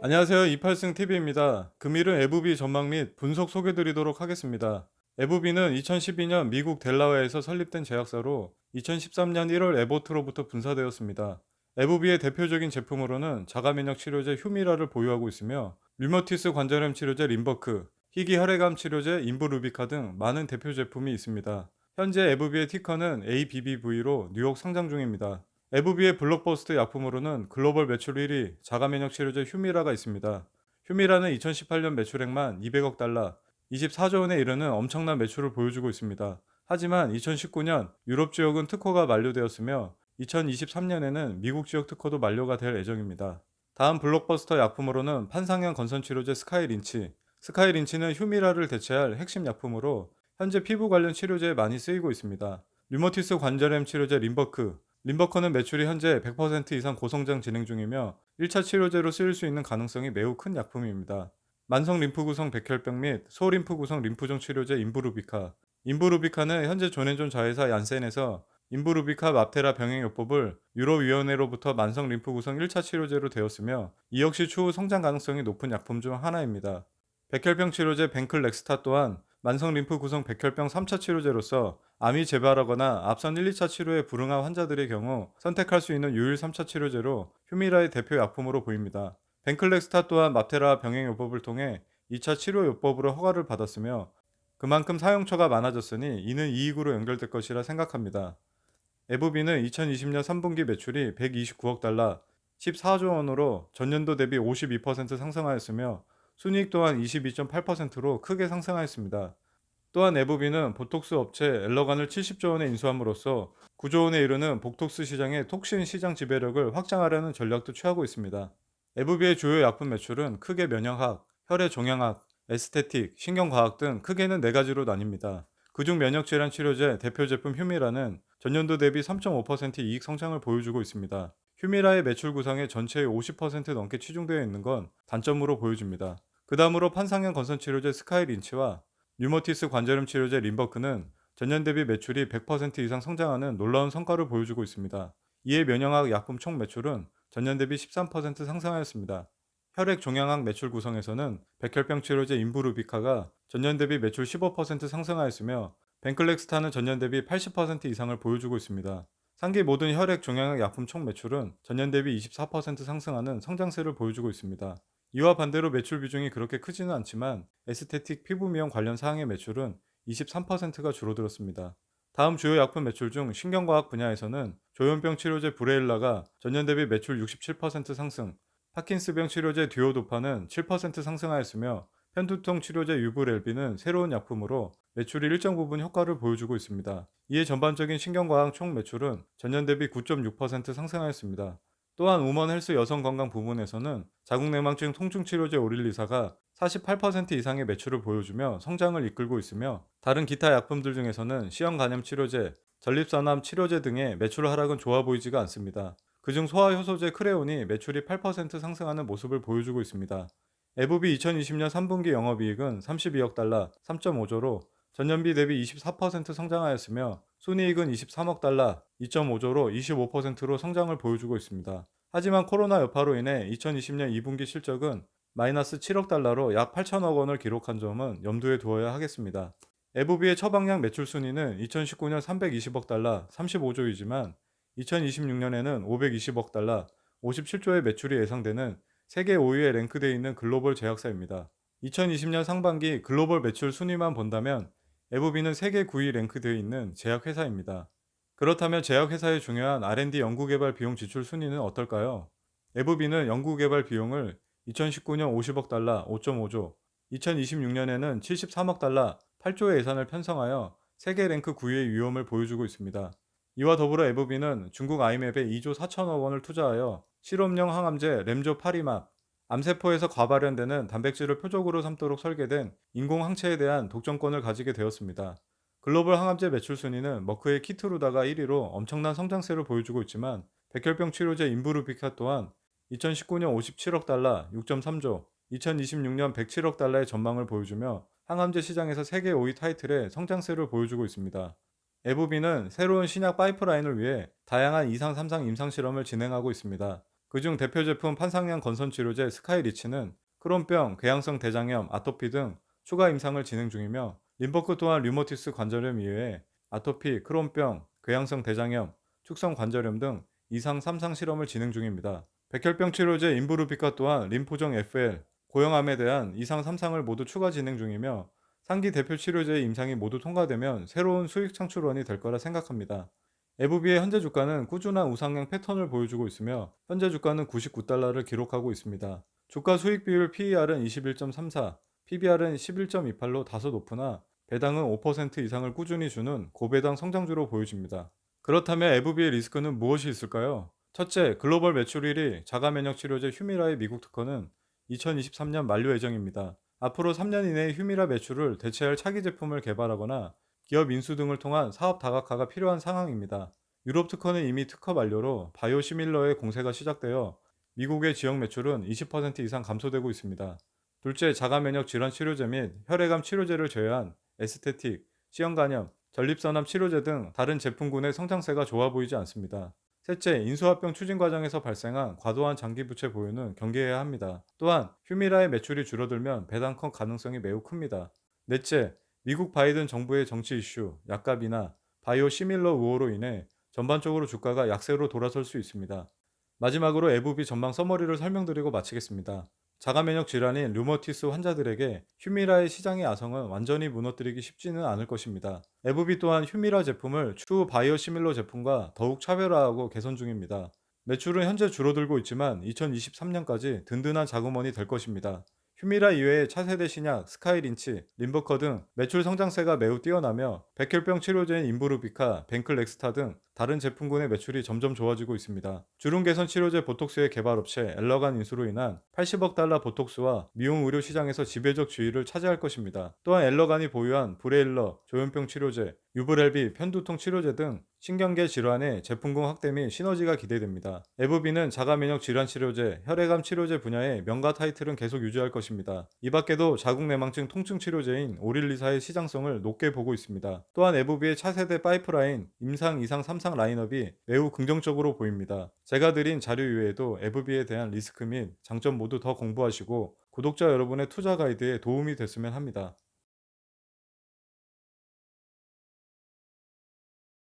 안녕하세요. 이팔승 TV입니다. 금일은 에브비 전망 및 분석 소개드리도록 하겠습니다. 에브비는 2012년 미국 델라웨에서 설립된 제약사로 2013년 1월 에보트로부터 분사되었습니다. 에브비의 대표적인 제품으로는 자가면역 치료제 휴미라를 보유하고 있으며 류머티스 관절염 치료제 림버크, 희귀 혈액암 치료제 인브루비카 등 많은 대표 제품이 있습니다. 현재 에브비의 티커는 ABBV로 뉴욕 상장 중입니다. 에브비의 블록버스터 약품으로는 글로벌 매출 1위 자가 면역 치료제 휴미라가 있습니다. 휴미라는 2018년 매출액만 200억 달러, 24조 원에 이르는 엄청난 매출을 보여주고 있습니다. 하지만 2019년 유럽 지역은 특허가 만료되었으며 2023년에는 미국 지역 특허도 만료가 될 예정입니다. 다음 블록버스터 약품으로는 판상형 건선 치료제 스카이린치. 스카이린치는 휴미라를 대체할 핵심 약품으로 현재 피부 관련 치료제에 많이 쓰이고 있습니다. 류머티스 관절염 치료제 림버크, 림버커는 매출이 현재 100% 이상 고성장 진행 중이며 1차 치료제로 쓰일 수 있는 가능성이 매우 큰 약품입니다. 만성 림프 구성 백혈병 및 소림프 구성 림프종 치료제 인브루비카. 인브루비카는 현재 조넨존 자회사 얀센에서 인브루비카 맙테라 병행요법을 유로위원회로부터 만성 림프 구성 1차 치료제로 되었으며 이 역시 추후 성장 가능성이 높은 약품 중 하나입니다. 백혈병 치료제 벤클렉스타 또한 만성 림프 구성 백혈병 3차 치료제로서 암이 재발하거나 앞선 1, 2차 치료에 불응한 환자들의 경우 선택할 수 있는 유일 3차 치료제로 휴미라의 대표 약품으로 보입니다. 벤클렉스타 또한 마테라 병행요법을 통해 2차 치료요법으로 허가를 받았으며 그만큼 사용처가 많아졌으니 이는 이익으로 연결될 것이라 생각합니다. 에브비는 2020년 3분기 매출이 129억 달러, 14조 원으로 전년도 대비 52% 상승하였으며 순이익 또한 22.8%로 크게 상승하였습니다. 또한 에브비는 보톡스 업체 엘러간을 70조 원에 인수함으로써 9조 원에 이르는 복톡스 시장의 톡신 시장 지배력을 확장하려는 전략도 취하고 있습니다. 에브비의 주요 약품 매출은 크게 면역학, 혈액 종양학, 에스테틱, 신경과학 등 크게는 네 가지로 나뉩니다. 그중 면역질환 치료제 대표 제품 휴미라는 전년도 대비 3.5% 이익 성장을 보여주고 있습니다. 휴미라의 매출 구성의 전체의 50% 넘게 치중되어 있는 건 단점으로 보여집니다. 그 다음으로 판상형 건선 치료제 스카이린치와 뉴머티스 관절염 치료제 림버크는 전년 대비 매출이 100% 이상 성장하는 놀라운 성과를 보여주고 있습니다. 이에 면역학 약품 총 매출은 전년 대비 13% 상승하였습니다. 혈액 종양학 매출 구성에서는 백혈병 치료제 인브루비카가 전년 대비 매출 15% 상승하였으며 벤클렉스타는 전년 대비 80% 이상을 보여주고 있습니다. 상기 모든 혈액 종양학 약품 총 매출은 전년 대비 24% 상승하는 성장세를 보여주고 있습니다. 이와 반대로 매출 비중이 그렇게 크지는 않지만 에스테틱 피부 미용 관련 사항의 매출은 23%가 줄어들었습니다. 다음 주요 약품 매출 중 신경과학 분야에서는 조현병 치료제 브레일라가 전년 대비 매출 67% 상승, 파킨스병 치료제 듀오도파는 7% 상승하였으며 편두통 치료제 유브렐비는 새로운 약품으로 매출이 일정 부분 효과를 보여주고 있습니다. 이에 전반적인 신경과학 총 매출은 전년 대비 9.6% 상승하였습니다. 또한 우먼 헬스 여성 건강 부문에서는 자궁내망증 통증 치료제 오릴리사가 48% 이상의 매출을 보여주며 성장을 이끌고 있으며 다른 기타 약품들 중에서는 시형 간염 치료제, 전립선암 치료제 등의 매출 하락은 좋아 보이지가 않습니다. 그중 소화효소제 크레온이 매출이 8% 상승하는 모습을 보여주고 있습니다. 에브비 2020년 3분기 영업이익은 32억 달러, 3.5조로 전년비 대비 24% 성장하였으며 순이익은 23억 달러, 2.5조로 25%로 성장을 보여주고 있습니다. 하지만 코로나 여파로 인해 2020년 2분기 실적은 마이너스 7억 달러로 약 8천억 원을 기록한 점은 염두에 두어야 하겠습니다. 에브비의 처방약 매출 순위는 2019년 320억 달러, 35조이지만 2026년에는 520억 달러, 57조의 매출이 예상되는 세계 5위에 랭크되어 있는 글로벌 제약사입니다. 2020년 상반기 글로벌 매출 순위만 본다면 에브비는 세계 9위 랭크되어 있는 제약회사입니다. 그렇다면 제약회사의 중요한 R&D 연구개발 비용 지출 순위는 어떨까요? 에브비는 연구개발 비용을 2019년 50억 달러 5.5조, 2026년에는 73억 달러 8조의 예산을 편성하여 세계 랭크 9위의 위험을 보여주고 있습니다. 이와 더불어 에브비는 중국 아이맵에 2조 4천억 원을 투자하여 실험용 항암제 램조 파리막, 암세포에서 과발현되는 단백질을 표적으로 삼도록 설계된 인공항체에 대한 독점권을 가지게 되었습니다. 글로벌 항암제 매출 순위는 머크의 키트루다가 1위로 엄청난 성장세를 보여주고 있지만 백혈병 치료제 인브루비카 또한 2019년 57억 달러 6.3조, 2026년 107억 달러의 전망을 보여주며 항암제 시장에서 세계 5위 타이틀의 성장세를 보여주고 있습니다. 에브비는 새로운 신약 파이프라인을 위해 다양한 2상, 3상 임상 실험을 진행하고 있습니다. 그중 대표 제품 판상량 건선 치료제 스카이리치는 크론병, 궤양성 대장염, 아토피 등 추가 임상을 진행 중이며 림버크 또한 류머티스 관절염 이외에 아토피, 크론병, 궤양성 대장염, 축성 관절염 등 2상 3상 실험을 진행 중입니다. 백혈병 치료제 인브루비카 또한 림포정 FL, 고형암에 대한 2상 3상을 모두 추가 진행 중이며 상기 대표 치료제의 임상이 모두 통과되면 새로운 수익 창출원이 될 거라 생각합니다. 에브비의 현재 주가는 꾸준한 우상향 패턴을 보여주고 있으며 현재 주가는 99달러를 기록하고 있습니다. 주가 수익 비율 PER은 21.34, PBR은 11.28로 다소 높으나 배당은 5% 이상을 꾸준히 주는 고배당 성장주로 보여집니다. 그렇다면 에브비의 리스크는 무엇이 있을까요? 첫째, 글로벌 매출일이 자가 면역 치료제 휴미라의 미국 특허는 2023년 만료 예정입니다. 앞으로 3년 이내에 휴미라 매출을 대체할 차기 제품을 개발하거나 기업 인수 등을 통한 사업 다각화가 필요한 상황입니다. 유럽 특허는 이미 특허 만료로 바이오 시밀러의 공세가 시작되어 미국의 지역 매출은 20% 이상 감소되고 있습니다. 둘째, 자가 면역 질환 치료제 및 혈액암 치료제를 제외한 에스테틱, 시형 간염, 전립선암 치료제 등 다른 제품군의 성장세가 좋아 보이지 않습니다. 셋째, 인수합병 추진 과정에서 발생한 과도한 장기 부채 보유는 경계해야 합니다. 또한 휴미라의 매출이 줄어들면 배당 컷 가능성이 매우 큽니다. 넷째, 미국 바이든 정부의 정치 이슈, 약값이나 바이오 시밀러 우호로 인해 전반적으로 주가가 약세로 돌아설 수 있습니다. 마지막으로 에브비 전망 서머리를 설명드리고 마치겠습니다. 자가 면역 질환인 류머티스 환자들에게 휴미라의 시장의 야성은 완전히 무너뜨리기 쉽지는 않을 것입니다. 에브비 또한 휴미라 제품을 추후 바이오 시밀러 제품과 더욱 차별화하고 개선 중입니다. 매출은 현재 줄어들고 있지만 2023년까지 든든한 자금원이 될 것입니다. 휴미라 이외의 차세대 신약, 스카이린치, 림버커 등 매출 성장세가 매우 뛰어나며 백혈병 치료제인 인브루비카, 벤클렉스타 등 다른 제품군의 매출이 점점 좋아지고 있습니다. 주름 개선 치료제 보톡스의 개발 업체 엘러간 인수로 인한 80억 달러 보톡스와 미용 의료 시장에서 지배적 지위를 차지할 것입니다. 또한 엘러간이 보유한 브레일러, 조현병 치료제, 유브렐비, 편두통 치료제 등 신경계 질환의 제품군 확대 및 시너지가 기대됩니다. 에브비는 자가 면역 질환 치료제, 혈액암 치료제 분야의 명가 타이틀은 계속 유지할 것입니다. 이 밖에도 자궁 내망증 통증 치료제인 오릴리사의 시장성을 높게 보고 있습니다. 또한 에브비의 차세대 파이프라인, 임상, 이상, 3상 라인업이 매우 긍정적으로 보입니다. 제가 드린 자료 이외에도 에브비에 대한 리스크 및 장점 모두 더 공부하시고 구독자 여러분의 투자 가이드에 도움이 됐으면 합니다.